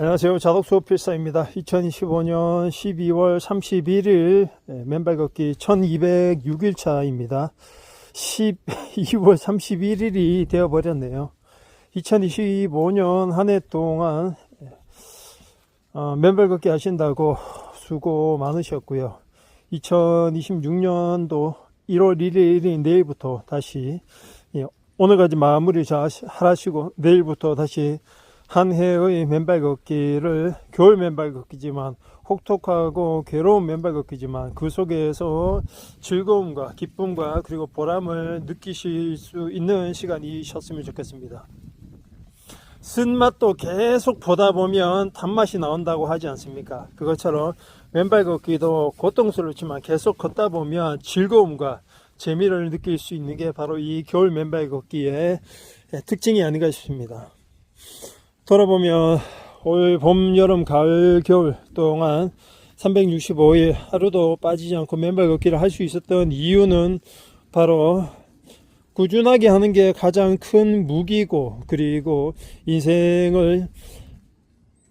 안녕하세요. 자덕수업 필사입니다. 2025년 12월 31일 네, 맨발 걷기 1206일차입니다. 12월 31일이 되어버렸네요. 2025년 한 해 동안 어, 맨발 걷기 하신다고 수고 많으셨고요. 2026년도 1월 1일인 내일부터 다시 예, 오늘까지 마무리 잘 하시고 내일부터 다시 한 해의 맨발 걷기를 겨울 맨발 걷기지만 혹독하고 괴로운 맨발 걷기지만 그 속에서 즐거움과 기쁨과 그리고 보람을 느끼실 수 있는 시간이셨으면 좋겠습니다. 쓴맛도 계속 보다 보면 단맛이 나온다고 하지 않습니까? 그것처럼 맨발 걷기도 고통스럽지만 계속 걷다 보면 즐거움과 재미를 느낄 수 있는 게 바로 이 겨울 맨발 걷기의 특징이 아닌가 싶습니다. 돌아보면 올 봄, 여름, 가을, 겨울 동안 365일 하루도 빠지지 않고 맨발 걷기를 할 수 있었던 이유는 바로 꾸준하게 하는 게 가장 큰 무기고 그리고 인생을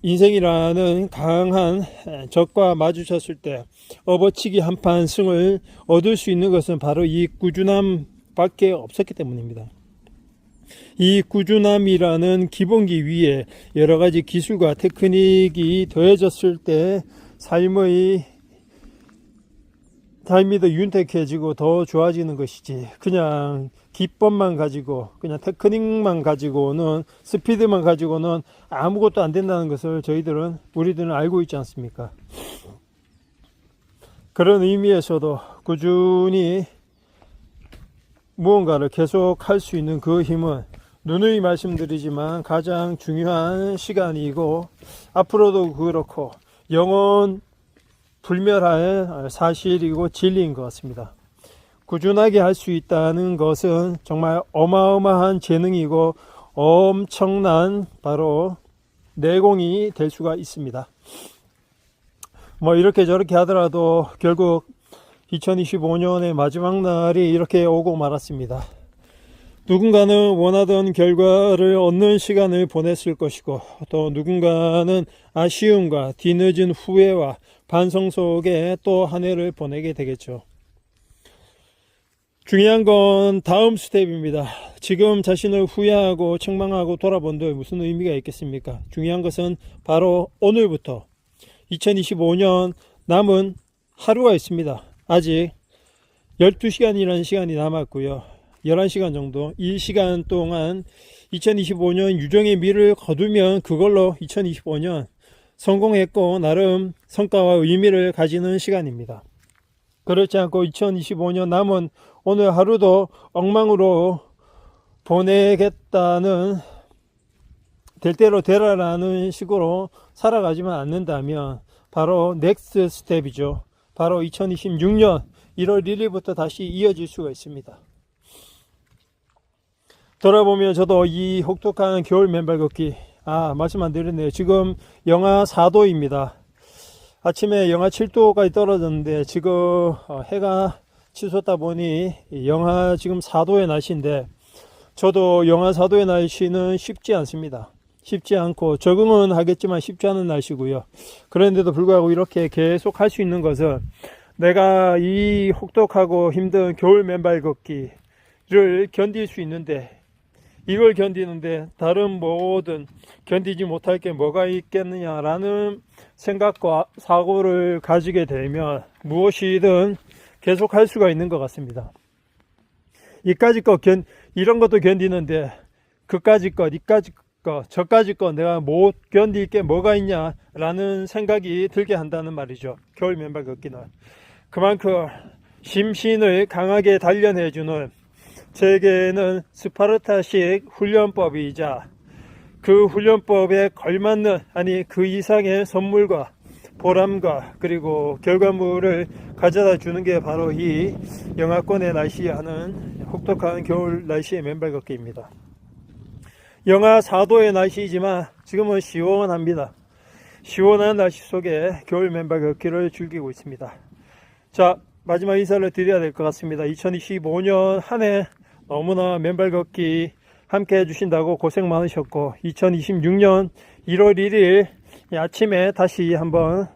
인생이라는 강한 적과 마주쳤을 때 업어치기 한판 승을 얻을 수 있는 것은 바로 이 꾸준함 밖에 없었기 때문입니다. 이 꾸준함이라는 기본기 위에 여러 가지 기술과 테크닉이 더해졌을 때 삶의 삶이 더 윤택해지고 더 좋아지는 것이지 그냥 기법만 가지고 그냥 테크닉만 가지고는 스피드만 가지고는 아무것도 안 된다는 것을 저희들은 우리들은 알고 있지 않습니까? 그런 의미에서도 꾸준히 무언가를 계속 할 수 있는 그 힘은 누누이 말씀드리지만 가장 중요한 시간이고 앞으로도 그렇고 영원 불멸할 사실이고 진리인 것 같습니다. 꾸준하게 할 수 있다는 것은 정말 어마어마한 재능이고 엄청난 바로 내공이 될 수가 있습니다. 뭐 이렇게 저렇게 하더라도 결국 2025년의 마지막 날이 이렇게 오고 말았습니다. 누군가는 원하던 결과를 얻는 시간을 보냈을 것이고 또 누군가는 아쉬움과 뒤늦은 후회와 반성 속에 또 한 해를 보내게 되겠죠. 중요한 건 다음 스텝입니다. 지금 자신을 후회하고 책망하고 돌아본들 무슨 의미가 있겠습니까? 중요한 것은 바로 오늘부터 2025년 남은 하루가 있습니다. 아직 12시간이라는 시간이 남았고요. 11시간 정도. 이 시간 동안 2025년 유정의 미를 거두면 그걸로 2025년 성공했고 나름 성과와 의미를 가지는 시간입니다. 그렇지 않고 2025년 남은 오늘 하루도 엉망으로 보내겠다는 될 대로 되라라는 식으로 살아가지만 않는다면 바로 넥스트 스텝이죠. 바로 2026년 1월 1일부터 다시 이어질 수가 있습니다. 돌아보면 저도 이 혹독한 겨울 맨발 걷기 아 말씀 안 드렸네요. 지금 영하 4도입니다. 아침에 영하 7도까지 떨어졌는데 지금 어, 해가 치솟다 보니 영하 지금 4도의 날씨인데 저도 영하 4도의 날씨는 쉽지 않습니다. 쉽지 않고 적응은 하겠지만 쉽지 않은 날씨고요. 그런데도 불구하고 이렇게 계속 할 수 있는 것은 내가 이 혹독하고 힘든 겨울 맨발 걷기를 견딜 수 있는데 이걸 견디는데 다른 모든 견디지 못할 게 뭐가 있겠느냐라는 생각과 사고를 가지게 되면 무엇이든 계속 할 수가 있는 것 같습니다. 이까지 것 견, 이런 것도 견디는데 그까지 것, 이까지 것, 저까지 것 내가 못 견딜 게 뭐가 있냐라는 생각이 들게 한다는 말이죠. 겨울 맨발 걷기는. 그만큼 심신을 강하게 단련해주는 제게는 스파르타식 훈련법이자 그 훈련법에 걸맞는 아니 그 이상의 선물과 보람과 그리고 결과물을 가져다 주는 게 바로 이 영하권의 날씨에 하는 혹독한 겨울 날씨의 맨발 걷기입니다. 영하 4도의 날씨이지만 지금은 시원합니다. 시원한 날씨 속에 겨울 맨발 걷기를 즐기고 있습니다. 자, 마지막 인사를 드려야 될 것 같습니다. 2025년 한 해 너무나 맨발 걷기 함께 해주신다고 고생 많으셨고, 2026년 1월 1일 이 아침에 다시 한번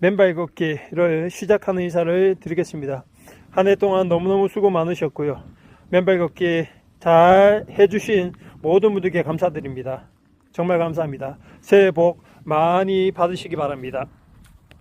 맨발 걷기를 시작하는 인사를 드리겠습니다. 한 해 동안 너무너무 수고 많으셨고요. 맨발 걷기 잘 해주신 모든 분들께 감사드립니다. 정말 감사합니다. 새해 복 많이 받으시기 바랍니다.